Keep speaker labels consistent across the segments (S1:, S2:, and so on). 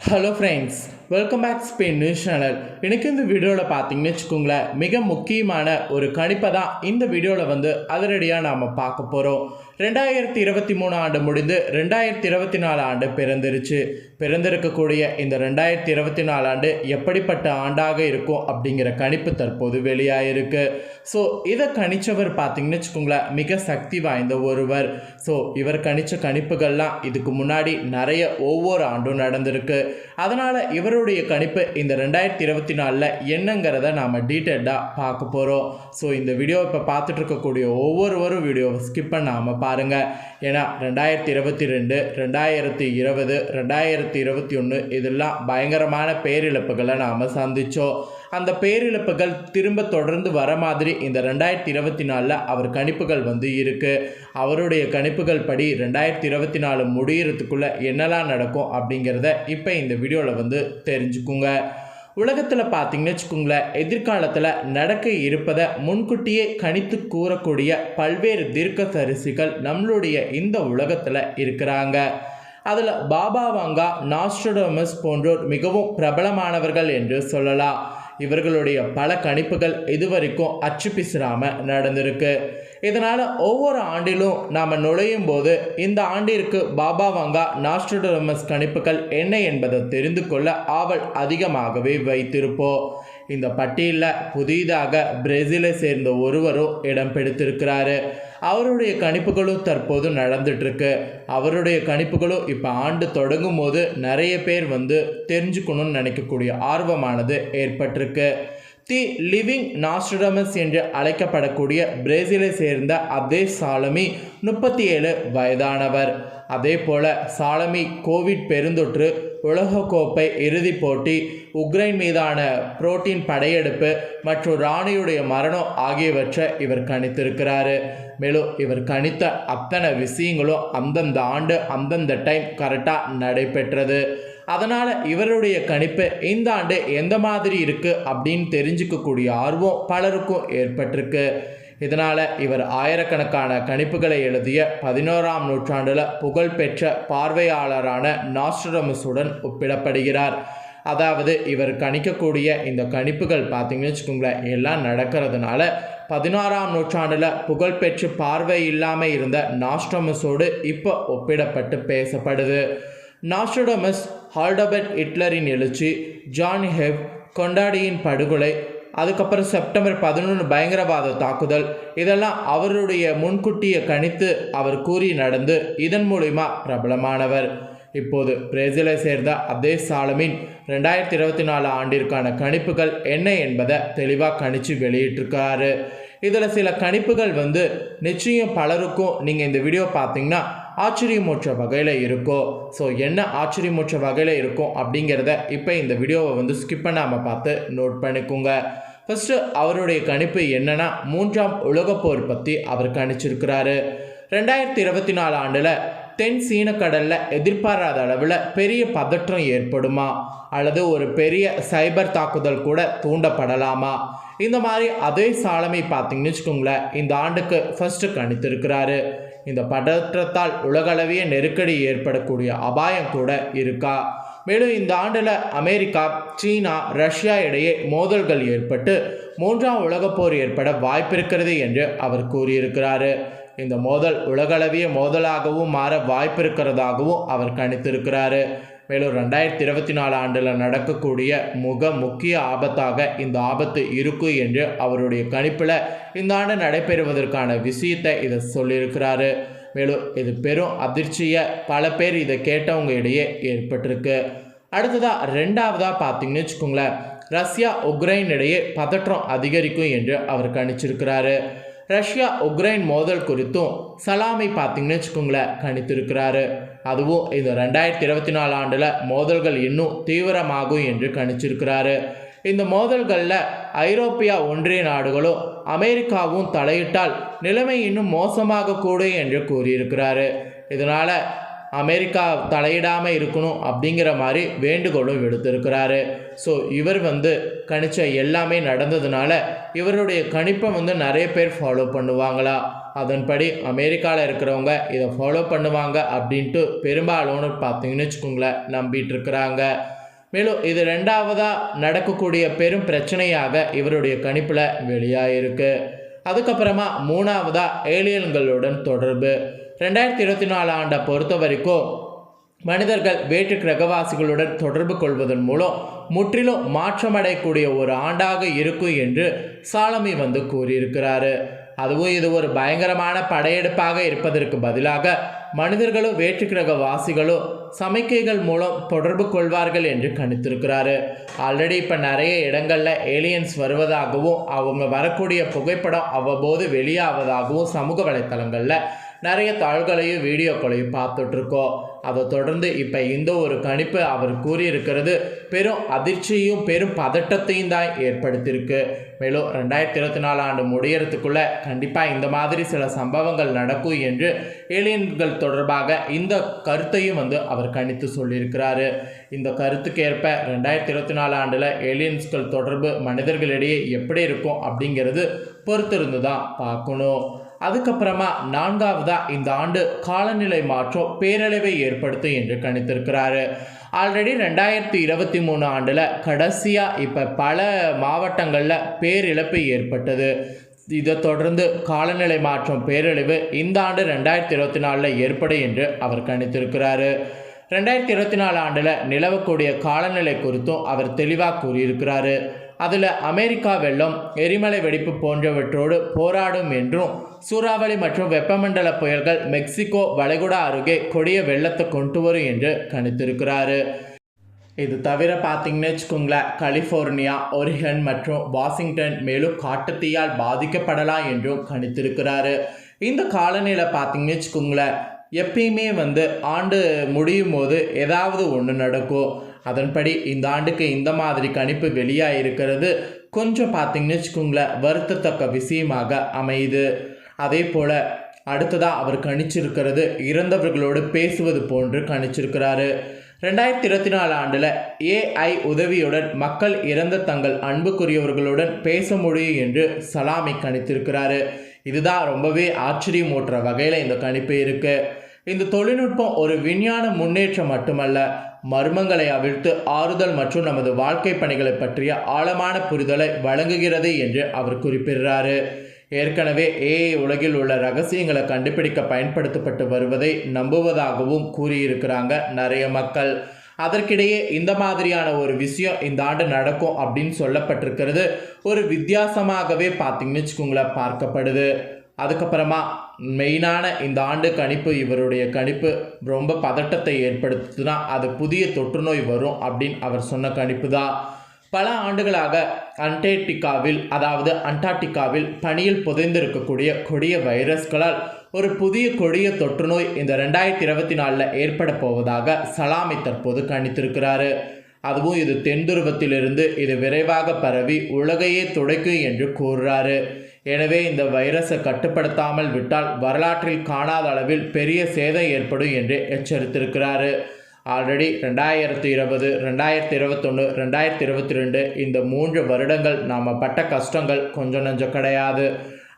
S1: Hello friends welcome back Spain news channel எனக்கு இந்த வீடியோவில் பார்த்தீங்கன்னு வச்சுக்கோங்களேன் மிக முக்கியமான ஒரு கணிப்பை தான் இந்த வீடியோவில் வந்து அதிரடியாக நாம் பார்க்க போகிறோம் ரெண்டாயிரத்தி இருபத்தி மூணு ஆண்டு முடிந்து ரெண்டாயிரத்தி இருபத்தி நாலு ஆண்டு பிறந்துருச்சு. பிறந்திருக்கக்கூடிய இந்த ரெண்டாயிரத்தி இருபத்தி நாலு ஆண்டு எப்படிப்பட்ட ஆண்டாக இருக்கும் அப்படிங்கிற கணிப்பு தற்போது வெளியாயிருக்கு. ஸோ இதை கணிச்சவர் பார்த்தீங்கன்னு வச்சுக்கோங்களேன் மிக சக்தி வாய்ந்த ஒருவர். ஸோ இவர் கணித்த கணிப்புகள்லாம் இதுக்கு முன்னாடி நிறைய ஒவ்வொரு ஆண்டும் நடந்திருக்கு. அதனால் உங்களுடைய கணிப்பு இந்த ரெண்டாயிரத்தி இருபத்தி நாலில் என்னங்கிறத நாம் டீட்டெயில்டாக பார்க்க போகிறோம் ஸோ இந்த வீடியோ இப்போ பார்த்துட்டு இருக்கக்கூடிய ஒவ்வொருவரும் வீடியோவை ஸ்கிப் பண்ணாமல் பாருங்கள் ஏன்னா ரெண்டாயிரத்தி இருபத்தி ரெண்டு ரெண்டாயிரத்தி இருபது ரெண்டாயிரத்தி இருபத்தி ஒன்று இதெல்லாம் பயங்கரமான பேரிழப்புகளை நாம் சந்தித்தோம் அந்த பேரிழப்புகள் திரும்ப தொடர்ந்து வர மாதிரி இந்த ரெண்டாயிரத்தி இருபத்தி நாலில் அவர் கணிப்புகள் வந்து இருக்குது அவருடைய கணிப்புகள் படி ரெண்டாயிரத்தி இருபத்தி நாலு முடியறதுக்குள்ளே என்னெல்லாம் நடக்கும் அப்படிங்கிறத இப்போ இந்த வீடியோவில் வந்து தெரிஞ்சுக்குங்க. உலகத்தில் பார்த்தீங்கன்னு வச்சுக்கோங்களேன் எதிர்காலத்தில் நடக்க இருப்பதை முன்கூட்டியே கணித்து கூறக்கூடிய பல்வேறு தீர்க்கதரிசிகள் நம்மளுடைய இந்த உலகத்தில் இருக்கிறாங்க. அதில் பாபா வாங்கா நாஸ்ட்ரோடோமஸ் போன்றோர் மிகவும் பிரபலமானவர்கள் என்று சொல்லலாம். இவர்களுடைய பல கணிப்புகள் இதுவரைக்கும் அச்சு பிசிறாமல் நடந்திருக்கு. இதனால் ஒவ்வொரு ஆண்டிலும் நாம் நுழையும் போது இந்த ஆண்டிற்கு பாபா வங்கா நாஸ்ட்ரோடோமஸ் கணிப்புகள் என்ன என்பதை தெரிந்து கொள்ள ஆவல் அதிகமாகவே வைத்திருப்போம். இந்த பட்டியலில் புதிதாக பிரேசிலை சேர்ந்த ஒருவரும் இடம் பிடித்திருக்கிறாரு. அவருடைய கணிப்புகளும் தற்போது நடந்துட்டுருக்கு. அவருடைய கணிப்புகளும் இப்போ ஆண்டு தொடங்கும் போது நிறைய பேர் வந்து தெரிஞ்சுக்கணும்னு நினைக்கக்கூடிய ஆர்வமானது ஏற்பட்டிருக்கு. தி லிவிங் நாஸ்ட்ரடமஸ் என்று அழைக்கப்படக்கூடிய பிரேசிலை சேர்ந்த அதே சாலமி முப்பத்தி ஏழு வயதானவர். அதே போல சாலமி கோவிட் பெருந்தொற்று உலகக்கோப்பை இறுதிப் போட்டி உக்ரைன் மீதான புரோட்டீன் படையெடுப்பு மற்றும் ராணியுடைய மரணம் ஆகியவற்றை இவர் கணித்திருக்கிறாரு. மேலும் இவர் கணித்த அத்தனை விஷயங்களும் அந்தந்த ஆண்டு அந்தந்த டைம் கரெக்டாக நடைபெற்றது. அதனால் இவருடைய கணிப்பு இந்த ஆண்டு எந்த மாதிரி இருக்குது அப்படின்னு தெரிஞ்சுக்கக்கூடிய ஆர்வம் பலருக்கும் ஏற்பட்டிருக்கு. இதனால் இவர் ஆயிரக்கணக்கான கணிப்புகளை எழுதிய பதினோராம் நூற்றாண்டில் புகழ்பெற்ற பார்வையாளரான நாஸ்ட்ரமஸுடன் ஒப்பிடப்படுகிறார். அதாவது இவர் கணிக்கக்கூடிய இந்த கணிப்புகள் பார்த்தீங்கன்னு வச்சுக்கோங்களேன் எல்லாம் நடக்கிறதுனால பதினாறாம் நூற்றாண்டில் புகழ்பெற்று பார்வை இல்லாமல் இருந்த நாஸ்டமஸோடு இப்போ ஒப்பிடப்பட்டு பேசப்படுது. நாஸ்டோடமஸ் ஹால்டபர்ட் ஹிட்லரின் எழுச்சி ஜான் ஹெவ் கொண்டாடியின் படுகொலை அதுக்கப்புறம் செப்டம்பர் பதினொன்று பயங்கரவாத தாக்குதல் இதெல்லாம் அவருடைய முன்கூட்டியை கணித்து அவர் கூறி நடந்து இதன் மூலிமா பிரபலமானவர். இப்போது பிரேசிலை சேர்ந்த அதே சாலமின் ரெண்டாயிரத்தி இருபத்தி நாலு ஆண்டிற்கான கணிப்புகள் என்ன என்பதை தெளிவாக கணிச்சு வெளியிட்டிருக்காரு. இதில் சில கணிப்புகள் வந்து நிச்சயம் பலருக்கும் நீங்கள் இந்த வீடியோ பார்த்தீங்கன்னா ஆச்சரியமூற்ற வகையில் இருக்கோ. ஸோ என்ன ஆச்சரியமூற்ற வகையில் இருக்கும் அப்படிங்கிறத இப்போ இந்த வீடியோவை வந்து ஸ்கிப் பண்ணாமல் பார்த்து நோட் பண்ணிக்கோங்க. ஃபஸ்ட்டு அவருடைய கணிப்பு என்னென்னா மூன்றாம் உலகப்போர் பற்றி அவர் கணிச்சிருக்கிறாரு. ரெண்டாயிரத்தி இருபத்தி நாலு ஆண்டில் தென் சீன கடலில் எதிர்பாராத அளவில் பெரிய பதற்றம் ஏற்படுமா? அல்லது ஒரு பெரிய சைபர் தாக்குதல் கூட தூண்டப்படலாமா? இந்த மாதிரி அதே சாலமை பார்த்தீங்கன்னு வச்சுக்கோங்களேன் இந்த ஆண்டுக்கு ஃபஸ்ட்டு கணித்திருக்கிறாரு இந்த பதற்றத்தால் உலகளவிய நெருக்கடி ஏற்படக்கூடிய அபாயம் கூட இருக்கா? மேலும் இந்த ஆண்டில் அமெரிக்கா சீனா ரஷ்யா இடையே மோதல்கள் ஏற்பட்டு மூன்றாம் உலகப் போர் ஏற்பட வாய்ப்பிருக்கிறது என்று அவர் கூறியிருக்கிறாரு. இந்த மோதல் உலகளவிய மோதலாகவும் மாற வாய்ப்பு இருக்கிறதாகவும் அவர் கணித்திருக்கிறாரு. மேலும் ரெண்டாயிரத்தி இருபத்தி நாலு ஆண்டில் நடக்கக்கூடிய முக முக்கிய ஆபத்தாக இந்த ஆபத்து இருக்கும் என்று அவருடைய கணிப்பில் இந்த ஆண்டு நடைபெறுவதற்கான விஷயத்தை இதை சொல்லியிருக்கிறாரு. மேலும் இது பெரும் அதிர்ச்சியை பல பேர் இதை கேட்டவங்க இடையே ஏற்பட்டிருக்கு. அடுத்ததாக ரெண்டாவதாக பார்த்தீங்கன்னு வச்சுக்கோங்களேன் ரஷ்யா உக்ரைன் இடையே பதற்றம் அதிகரிக்கும் என்று அவர் கணிச்சிருக்கிறாரு. ரஷ்யா உக்ரைன் மோதல் குறித்தும் சலாமை பார்த்தீங்கன்னு வச்சுக்கோங்களேன் கணித்திருக்கிறாரு. அதுவும் இந்த ரெண்டாயிரத்தி இருபத்தி நாலு ஆண்டில் மோதல்கள் இன்னும் தீவிரமாகும் என்று கணிச்சிருக்கிறாரு. இந்த மோதல்களில் ஐரோப்பியா ஒன்றிய நாடுகளும் அமெரிக்காவும் தலையிட்டால் நிலைமை இன்னும் மோசமாக கூடும் என்று கூறியிருக்கிறாரு. இதனால் அமெரிக்கா தலையிடாமல் இருக்கணும் அப்படிங்கிற மாதிரி வேண்டுகோளும் விடுத்திருக்கிறாரு. ஸோ இவர் வந்து கணிச்ச எல்லாமே நடந்ததுனால இவருடைய கணிப்பை வந்து நிறைய பேர் ஃபாலோ பண்ணுவாங்களா? அதன்படி அமெரிக்காவில் இருக்கிறவங்க இதை ஃபாலோ பண்ணுவாங்க அப்படின்ட்டு பெரும்பாலும் பார்த்தீங்கன்னு வச்சுக்கோங்களேன் நம்பிட்டு இருக்கிறாங்க மேலும் இது ரெண்டாவதாக நடக்கக்கூடிய பெரும் பிரச்சனையாக இவருடைய கணிப்பில் வெளியாக இருக்குது அதுக்கப்புறமா மூணாவதாக ஏலியன்களுடன் தொடர்பு. ரெண்டாயிரத்தி இருபத்தி நாலு ஆண்டை பொறுத்த வரைக்கும் மனிதர்கள் வேற்று கிரகவாசிகளுடன் தொடர்பு கொள்வதன் மூலம் முற்றிலும் மாற்றமடையக்கூடிய ஒரு ஆண்டாக இருக்கும் என்று சாலமி வந்து கூறியிருக்கிறாரு. அதுவும் இது ஒரு பயங்கரமான படையெடுப்பாக இருப்பதற்கு பதிலாக மனிதர்களும் வேற்று கிரக வாசிகளும் சமிக்கைகள் மூலம் தொடர்பு கொள்வார்கள் என்று கணித்திருக்கிறாரு. ஆல்ரெடி இப்போ நிறைய இடங்களில் ஏலியன்ஸ் வருவதாகவும் அவங்க வரக்கூடிய புகைப்படம் அவ்வப்போது வெளியாவதாகவும் சமூக வலைத்தளங்களில் நிறைய தாள்களையும் வீடியோக்களையும் பார்த்துட்ருக்கோம் அதை தொடர்ந்து இப்போ இந்த ஒரு கணிப்பு அவர் கூறியிருக்கிறது பெரும் அதிர்ச்சியும் பெரும் பதட்டத்தையும் தான் ஏற்படுத்தியிருக்கு. மேலும் ரெண்டாயிரத்தி இருபத்தி நாலு ஆண்டு முடியறதுக்குள்ளே கண்டிப்பாக இந்த மாதிரி சில சம்பவங்கள் நடக்கும் என்று ஏலியன்கள் தொடர்பாக இந்த கருத்தையும் வந்து அவர் கணித்து சொல்லியிருக்கிறாரு. இந்த கருத்துக்கு ஏற்ப ரெண்டாயிரத்தி இருபத்தி நாலு ஆண்டில் ஏலியன்ஸ்கள் தொடர்பு மனிதர்களிடையே எப்படி இருக்கும் அப்படிங்கிறது பொறுத்திருந்து தான் பார்க்கணும். அதுக்கப்புறமா நான்காவதா இந்த ஆண்டு காலநிலை மாற்றம் பேரழிவை ஏற்படுத்தும் என்று கணித்திருக்கிறாரு. ஆல்ரெடி ரெண்டாயிரத்தி இருபத்தி மூணு ஆண்டில் கடைசியாக இப்போ பல மாவட்டங்களில் பேரிழப்பு ஏற்பட்டது. இதை தொடர்ந்து காலநிலை மாற்றம் பேரழிவு இந்த ஆண்டு ரெண்டாயிரத்தி இருபத்தி நாலில் ஏற்படும் என்று அவர் கணித்திருக்கிறாரு. ரெண்டாயிரத்தி இருபத்தி நாலு ஆண்டில் நிலவக்கூடிய காலநிலை குறித்தும் அவர் தெளிவாக கூறியிருக்கிறாரு. அதில் அமெரிக்கா வெள்ளம் எரிமலை வெடிப்பு போன்றவற்றோடு போராடும் என்றும் சூறாவளி மற்றும் வெப்பமண்டல புயல்கள் மெக்சிகோ வளைகுடா அருகே கொடிய வெள்ளத்தை கொண்டு வரும் என்று கணித்திருக்கிறாரு. இது தவிர பார்த்தீங்கன்னு வச்சுக்கோங்களேன் கலிஃபோர்னியா ஒரிகன் மற்றும் வாஷிங்டன் மேலும் காட்டுத்தீயால் பாதிக்கப்படலாம் என்றும் கணித்திருக்கிறாரு. இந்த காலநிலை பார்த்தீங்கன்னு வச்சுக்கோங்களேன் எப்பயுமே வந்து ஆண்டு முடியும் போது ஏதாவது ஒன்று நடக்கும். அதன்படி இந்த ஆண்டுக்கு இந்த மாதிரி கணிப்பு வெளியாக இருக்கிறது கொஞ்சம் பார்த்தீங்கன்னு வச்சுக்கோங்களேன் வருத்தத்தக்க விஷயமாக அமையுது. அதே போல் அடுத்ததாக அவர் கணிச்சிருக்கிறது இறந்தவர்களோடு பேசுவது போன்று கணிச்சிருக்கிறாரு. ரெண்டாயிரத்தி இருபத்தி நாலு ஆண்டில் ஏஐ உதவியுடன் மக்கள் இறந்த தங்கள் அன்புக்குரியவர்களுடன் பேச முடியும் என்று சலாமி கணித்திருக்கிறாரு. இதுதான் ரொம்பவே ஆச்சரியமூட்டுற வகையில் இந்த கணிப்பு இருக்குது இந்த தொழில்நுட்பம் ஒரு விஞ்ஞான முன்னேற்றம் மட்டுமல்ல மர்மங்களை அவிழ்த்து ஆறுதல் மற்றும் நமது வாழ்க்கை பணிகளை பற்றிய ஆழமான புரிதலை வழங்குகிறது என்று அவர் குறிப்பிடுறாரு. ஏற்கனவே ஏஐ உலகில் உள்ள ரகசியங்களை கண்டுபிடிக்க பயன்படுத்தப்பட்டு வருவதை நம்புவதாகவும் கூறியிருக்கிறாங்க நிறைய மக்கள். அதற்கிடையே இந்த மாதிரியான ஒரு விஷயம் இந்த ஆண்டு நடக்கும் அப்படின்னு சொல்லப்பட்டிருக்கிறது. ஒரு வித்தியாசமாகவே பார்த்தீங்கன்னு வச்சுக்கோங்களேன் பார்க்கப்படுது. அதுக்கப்புறமா மெயினான இந்த ஆண்டு கணிப்பு இவருடைய கணிப்பு ரொம்ப பதட்டத்தை ஏற்படுத்துதுன்னா அது புதிய தொற்றுநோய் வரும் அப்படின்னு அவர் சொன்ன கணிப்பு தான் பல ஆண்டுகளாக அண்டார்டிகாவில் அதாவது அண்டார்டிகாவில் பனியில் புதைந்திருக்கக்கூடிய கொடிய வைரஸ்களால் ஒரு புதிய கொடிய தொற்றுநோய் இந்த ரெண்டாயிரத்தி இருபத்தி நாலில் ஏற்பட போவதாக சலாமி தற்போது கணித்திருக்கிறாரு. அதுவும் இது தென் துருவத்திலிருந்து இது விரைவாக பரவி உலகையே துடைக்கும் என்று கூறுறாரு. எனவே இந்த வைரஸை கட்டுப்படுத்தாமல் விட்டால் வரலாற்றில் காணாத அளவில் பெரிய சேதம் ஏற்படும் என்று எச்சரித்திருக்கிறாரு. ஆல்ரெடி ரெண்டாயிரத்தி இருபது ரெண்டாயிரத்தி இருபத்தொன்று ரெண்டாயிரத்தி இருபத்தி ரெண்டு இந்த மூன்று வருடங்கள் நாம் பட்ட கஷ்டங்கள் கொஞ்சம் நஞ்சம் கிடையாது.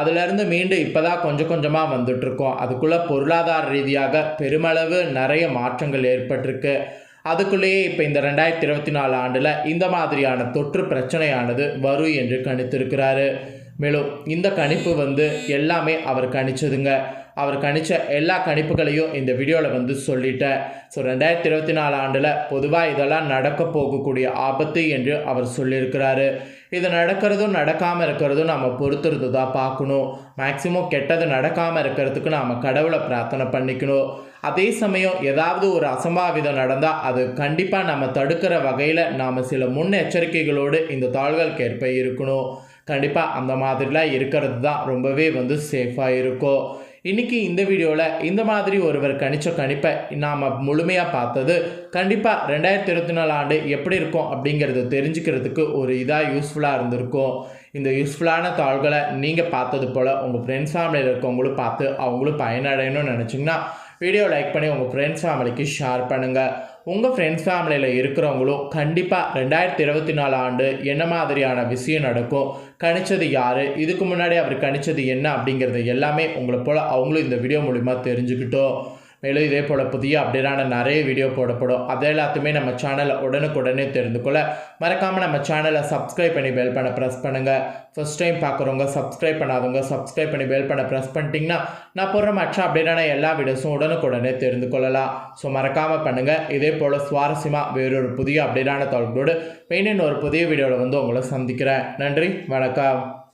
S1: அதிலிருந்து மீண்டும் இப்போ தான் கொஞ்சம் கொஞ்சமாக வந்துட்ருக்கோம் அதுக்குள்ளே பொருளாதார ரீதியாக பெருமளவு நிறைய மாற்றங்கள் ஏற்பட்டிருக்கு. அதுக்குள்ளேயே இப்போ இந்த ரெண்டாயிரத்தி இருபத்தி நாலு ஆண்டில் இந்த மாதிரியான தொற்று பிரச்சனையானது வரும் என்று கணித்திருக்கிறாரு. மேலும் இந்த கணிப்பு வந்து எல்லாமே அவர் கணிச்சதுங்க. அவர் கணிச்ச எல்லா கணிப்புகளையும் இந்த வீடியோவில் வந்து சொல்லிட்டேன் ஸோ ரெண்டாயிரத்தி இருபத்தி நாலு ஆண்டில் பொதுவாக இதெல்லாம் நடக்க போகக்கூடிய ஆபத்து என்று அவர் சொல்லியிருக்கிறாரு. இது நடக்கிறதும் நடக்காமல் இருக்கிறதும் நம்ம பொறுத்துறது தான் பார்க்கணும். மேக்சிமம் கெட்டது நடக்காமல் இருக்கிறதுக்கு நாம் கடவுளை பிரார்த்தனை பண்ணிக்கணும். அதே சமயம் ஏதாவது ஒரு அசம்பாவிதம் நடந்தால் அது கண்டிப்பாக நம்ம தடுக்கிற வகையில் நாம் சில முன்னெச்சரிக்கைகளோடு இந்த தாள்களுக்கு ஏற்ப இருக்கணும். கண்டிப்பாக அந்த மாதிரிலாம் இருக்கிறது தான் ரொம்பவே வந்து சேஃபாக இருக்கும் இன்றைக்கி இந்த வீடியோவில் இந்த மாதிரி ஒருவர் கணிச்ச கணிப்பை நாம் முழுமையாக பார்த்தது கண்டிப்பாக ரெண்டாயிரத்தி இருபத்தி நாலு ஆண்டு எப்படி இருக்கும் அப்படிங்கிறத தெரிஞ்சுக்கிறதுக்கு ஒரு இதாக யூஸ்ஃபுல்லாக இருந்திருக்கும் இந்த யூஸ்ஃபுல்லான தாள்களை நீங்கள் பார்த்தது போல் உங்கள் ஃப்ரெண்ட்ஸ் ஃபேமிலியில் இருக்கவங்களும் பார்த்து அவங்களும் பயனடையணும்னு நினச்சிங்கன்னா வீடியோ லைக் பண்ணி உங்கள் ஃப்ரெண்ட்ஸ் ஃபேமிலிக்கு ஷேர் பண்ணுங்கள் உங்கள் ஃப்ரெண்ட்ஸ் ஃபேமிலியில் இருக்கிறவங்களும் கண்டிப்பாக ரெண்டாயிரத்தி இருபத்தி நாலு ஆண்டு என்ன மாதிரியான விஷயம் நடக்கும் கணிச்சது யார் இதுக்கு முன்னாடி அவர் கணிச்சது என்ன அப்படிங்கிறது எல்லாமே உங்களை போல் அவங்களும் இந்த வீடியோ மூலிமா தெரிஞ்சுக்கிட்டோம். மேலும் இதே போல் புதிய அப்டேட்டான நிறைய வீடியோ போடப்படும். அது எல்லாத்தையுமே நம்ம சேனலை உடனுக்குடனே தெரிந்து கொள்ள மறக்காமல் நம்ம சேனலை சப்ஸ்கிரைப் பண்ணி பெல் பண்ண ப்ரெஸ் பண்ணுங்கள் ஃபஸ்ட் டைம் பார்க்குறவங்க சப்ஸ்கிரைப் பண்ணாதவங்க சப்ஸ்கிரைப் பண்ணி பெல் பண்ண ப்ரெஸ் பண்ணிட்டீங்கன்னா நான் போடுற மற்ற அப்டேட்டான எல்லா வீடியோஸும் உடனுக்குடனே தெரிந்து கொள்ளலாம் ஸோ மறக்காமல் பண்ணுங்கள் இதே போல் சுவாரஸ்யமாக வேறொரு புதிய அப்டேட்டான தொடர்போடு மெயின் ஒரு புதிய வீடியோவில் வந்து உங்களை சந்திக்கிறேன். நன்றி. வணக்கம்.